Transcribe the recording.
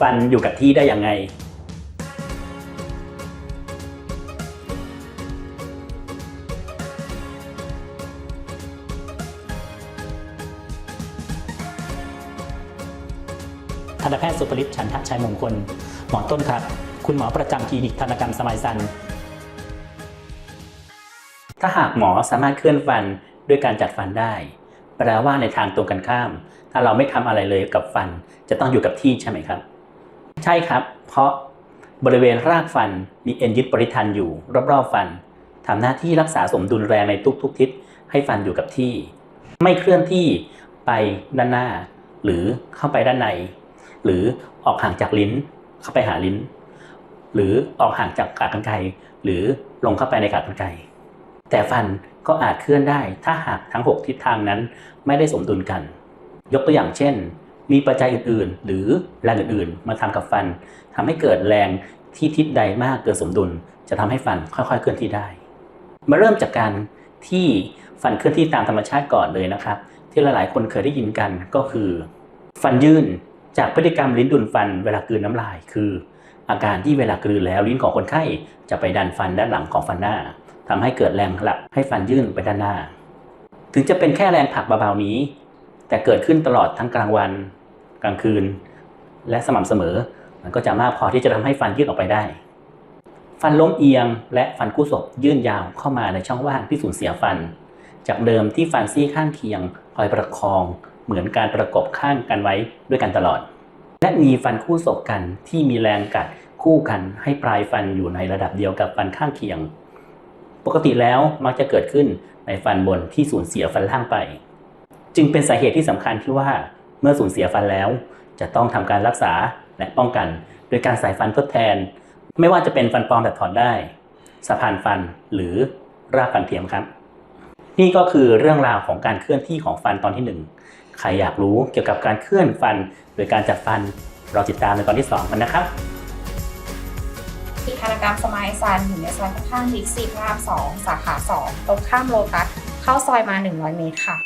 ฟันอยู่กับที่ได้ยังไง ทันตแพทย์สุปริศฉันทะชัยมงคล หมอต้นครับ คุณหมอประจำคลินิกทันตกรรมสมัยซัน ถ้าหากหมอสามารถเคลื่อนฟันด้วยการจัดฟันได้แปลว่าในทางตรงกันข้าม ถ้าเราไม่ทำอะไรเลยกับฟัน จะต้องอยู่กับที่ใช่ไหมครับ ใช่ครับ เพราะบริเวณรากฟันมีเอ็นยึดปริทันอยู่ รอบๆฟันทำหน้าที่รักษาสมดุลแรงในทุกๆทิศให้ฟันอยู่กับที่ ไม่เคลื่อนที่ไปด้านหน้า หรือเข้าไปด้านใน หรือออกห่างจากลิ้นเข้าไปหาลิ้น หรือออกห่างจากขากรรไกรหรือลงเข้าไปในขากรรไกรแต่ฟันก็อาจเคลื่อนได้ถ้าหากทั้ง 6 ทิศทางนั้นไม่ได้สมดุลกัน ยกตัวอย่างเช่น มีปัจจัยอื่น ๆ หรือแรงอื่น ๆ มาทำกับฟันทำให้เกิดแรงที่ทิศใดมากเกินสมดุล จะทำให้ฟันค่อย ๆ เคลื่อนที่ได้ มาเริ่มจากการที่ฟันเคลื่อนที่ตามธรรมชาติก่อนเลยนะครับ ที่หลายๆคนเคยได้ยินกันก็คือ ฟันยื่นจากพฤติกรรมลิ้นดุลฟันเวลากลืนน้ำลาย คือ อาการที่เวลากลืนแล้วลิ้นของคนไข้จะไปดันฟันด้านหลังของฟันหน้าทำให้เกิดแรงผลักให้ฟันยื่นไปด้านหน้า ถึงจะเป็นแค่แรงผลักเบาๆนี้ แต่เกิดขึ้นตลอดทั้งกลางวัน กลางคืน และสม่ำเสมอ มันก็จะมากพอที่จะทำให้ฟันยื่นออกไปได้ ฟันล้มเอียง และฟันกู้ศพยื่นยาวเข้ามาในช่องว่างที่สูญเสียฟัน จากเดิมที่ฟันซี่ข้างเคียงคอยประคอง เหมือนการประกบข้างกันไว้ด้วยกันตลอด และมีฟันคู่ศพกันที่มีแรงกัดคู่กันให้ปลายฟันอยู่ในระดับเดียวกับฟันข้างเคียง ปกติแล้วมักจะเกิดขึ้นในฟันบนที่สูญเสียฟันล่างไป จึงเป็นสาเหตุที่สำคัญที่ว่า มื่อสูญเสียฟันแล้ว จะต้องทำการรักษาและป้องกัน โดยการใส่ฟันทดแทน ไม่ว่าจะเป็นฟันปลอมแบบถอดได้ สะพานฟันหรือรากฟันเทียมครับ นี่ก็คือเรื่องราวของการเคลื่อนที่ของฟันตอนที่หนึ่งใครอยากรู้เกี่ยวกับการเคลื่อนฟัน โดยการจัดฟันเราติดตามในตอนที่2กันนะครับคลินิกทันตกรรมสมายซันอยู่ในซอยข้างๆบิ๊กซีพระราม2สาขา2ตรงข้ามโลตัสเข้าซอยมา 100 เมตรค่ะ